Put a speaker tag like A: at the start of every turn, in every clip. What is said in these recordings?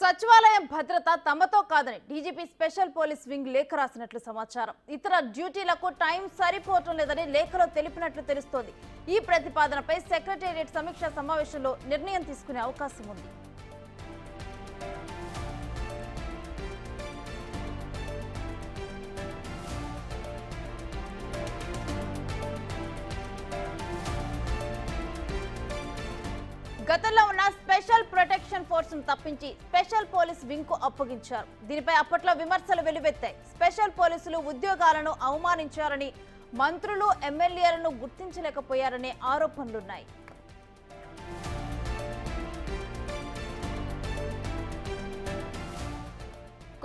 A: సచివాలయం భద్రత తమతో కాదని డీజీపీ స్పెషల్ పోలీస్ వింగ్ లేఖ రాసినట్లు సమాచారం. ఇతర డ్యూటీలకు టైం సరిపోవటం లేదని లేఖలో తెలిపినట్లు తెలుస్తోంది. ఈ ప్రతిపాదనపై సెక్రటేరియట్ సమీక్షా సమావేశంలో నిర్ణయం తీసుకునే అవకాశం ఉంది. గతంలో ఉన్న స్పెషల్ ప్రొటెక్షన్ ఫోర్స్ తప్పించి స్పెషల్ పోలీస్ వింగ్కు అప్పగించారు. దీనిపై అప్పట్లో విమర్శలు వెలువెత్తాయి. స్పెషల్ పోలీసులు ఉద్యోగాలను అవమానించారని మంత్రులు ఎమ్మెల్యేలను గుర్తించలేకపోయారనే ఆరోపణలున్నాయి.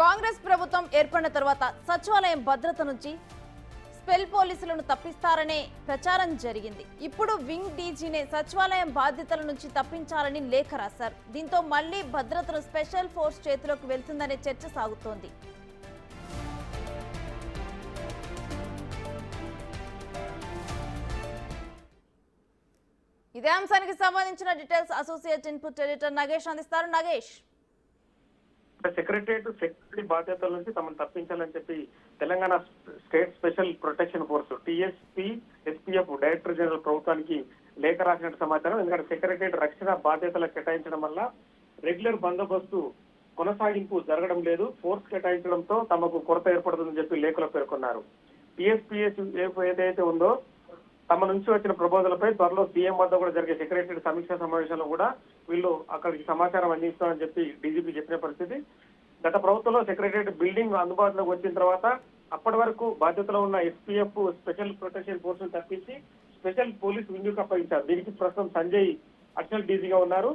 A: కాంగ్రెస్ ప్రభుత్వం ఏర్పడిన తర్వాత సచివాలయం భద్రత నుంచి స్పెల్ పోలీసులను తప్పిస్తారనే ప్రచారం జరిగింది. ఇప్పుడు వింగ్ డీజీనే సచివాలయం బాధ్యతల నుంచి తప్పించాలని లేఖ రాశారు. దీంతో మళ్ళీ భద్రతను స్పెషల్ ఫోర్స్ చేతిలోకి వెళ్తుందనే చర్చ సాగుతోంది. ఇదే అంశానికి సంబంధించిన details associate input editor Nagesh అందిస్తారు. నగేష్.
B: సెక్రటరియట్ సెక్యూరిటీ బాధ్యతల నుంచి తమను తప్పించాలని చెప్పి Telangana state special protection force TSP SPF director general ప్రభుత్వానికి లేఖ రాసినట్టు సమాచారం. ఎందుకంటే సెక్రటరియట్ రక్షణ బాధ్యతలు కేటాయించడం వల్ల రెగ్యులర్ బందోబస్తు కొనసాగింపు జరగడం లేదు. ఫోర్స్ కేటాయించడంతో తమకు కొరత ఏర్పడుతుందని చెప్పి లేఖలో పేర్కొన్నారు. టీఎస్పీఎస్ ఏదైతే ఉందో తమ నుంచి వచ్చిన ప్రపోజలపై త్వరలో సీఎం వద్ద కూడా జరిగే సెక్రటరీ సమీక్షా సమావేశంలో కూడా వీళ్ళు అక్కడికి సమాచారం అందిస్తామని చెప్పి డీజీపీ చెప్పిన పరిస్థితి. గత ప్రభుత్వంలో సెక్రటరీ బిల్డింగ్ అందుబాటులోకి వచ్చిన తర్వాత అప్పటి వరకు బాధ్యతలో ఉన్న ఎస్పీఎఫ్ స్పెషల్ ప్రొటెక్షన్ ఫోర్స్ తప్పించి స్పెషల్ పోలీస్ వింగ్కి అప్పగించారు దీనికి ప్రస్తుతం సంజయ్ అడిషనల్ డీజీగా ఉన్నారు.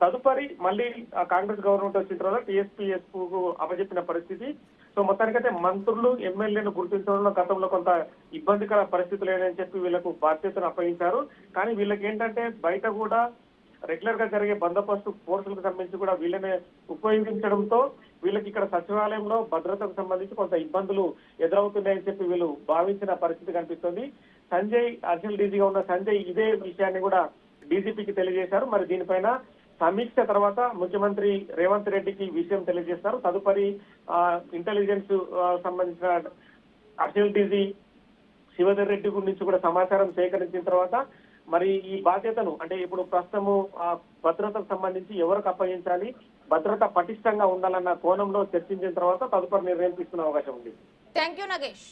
B: తదుపరి మళ్ళీ ఆ కాంగ్రెస్ గవర్నమెంట్ వచ్చిన తర్వాత టీఎస్పీఎస్కు అప్పచెప్పిన పరిస్థితి. సో మొత్తానికైతే మంత్రులు ఎమ్మెల్యేను గుర్తించడంలో గతంలో కొంత ఇబ్బందికర పరిస్థితులు అని చెప్పి వీళ్ళకు బాధ్యతను అప్పగించారు. కానీ వీళ్ళకి ఏంటంటే బయట కూడా రెగ్యులర్గా జరిగే బందోబస్తు ఫోర్సులకు సంబంధించి కూడా వీళ్ళనే ఉపయోగించడంతో వీళ్ళకి ఇక్కడ సచివాలయంలో భద్రతకు సంబంధించి కొంత ఇబ్బందులు ఎదురవుతున్నాయని చెప్పి వీళ్ళు భావించిన పరిస్థితి కనిపిస్తుంది. సంజయ్ అడిషనల్ డీజీగా ఉన్న సంజయ్ ఇదే విషయాన్ని కూడా డీజీపీకి తెలియజేశారు. మరి దీనిపైన సమీక్ష తర్వాత ముఖ్యమంత్రి రేవంత్ రెడ్డికి విషయం తెలియజేస్తారు. తదుపరి ఇంటెలిజెన్స్ సంబంధించిన అర్జున్ డీజీ శివధర్ రెడ్డి గురించి కూడా సమాచారం సేకరించిన తర్వాత మరి ఈ బాధ్యతను అంటే ఇప్పుడు ప్రస్తుతము ఆ భద్రతకు సంబంధించి ఎవరికి అప్పగించాలి భద్రత పటిష్టంగా ఉండాలన్న కోణంలో చర్చించిన తర్వాత తదుపరి నిర్ణయం తీసుకునే అవకాశం ఉంది.
A: Thank you Nagesh